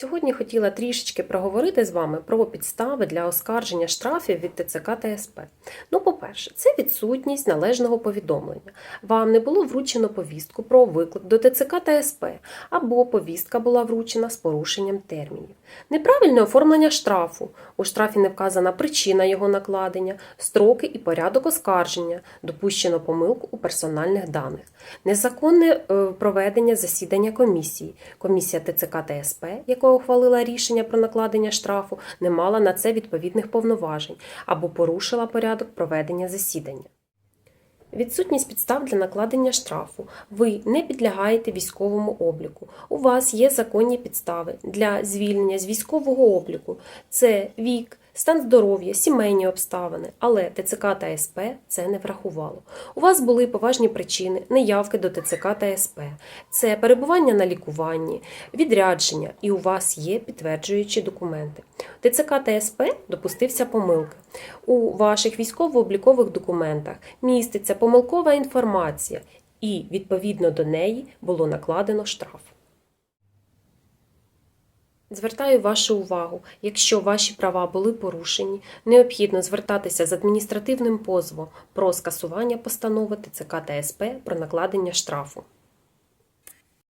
Сьогодні хотіла трішечки проговорити з вами про підстави для оскарження штрафів від ТЦК та СП. Ну, по-перше, це відсутність належного повідомлення. Вам не було вручено повістку про виклик до ТЦК та СП, або повістка була вручена з порушенням термінів. Неправильне оформлення штрафу. У штрафі не вказана причина його накладення, строки і порядок оскарження, допущено помилку у персональних даних, незаконне е, проведення засідання комісії. Комісія ТЦК та СП, ухвалила рішення про накладення штрафу, не мала на це відповідних повноважень або порушила порядок проведення засідання. Відсутність підстав для накладення штрафу. Ви не підлягаєте військовому обліку. У вас є законні підстави для звільнення з військового обліку. Це вік, стан здоров'я, сімейні обставини, але ТЦК та СП це не врахувало. У вас були поважні причини неявки до ТЦК та СП. Це перебування на лікуванні, відрядження, і у вас є підтверджуючі документи. ТЦК та СП допустився помилки. У ваших військово-облікових документах міститься помилкова інформація, і відповідно до неї було накладено штраф. Звертаю вашу увагу, якщо ваші права були порушені, необхідно звертатися з адміністративним позовом про скасування постанови ТЦК та СП про накладення штрафу.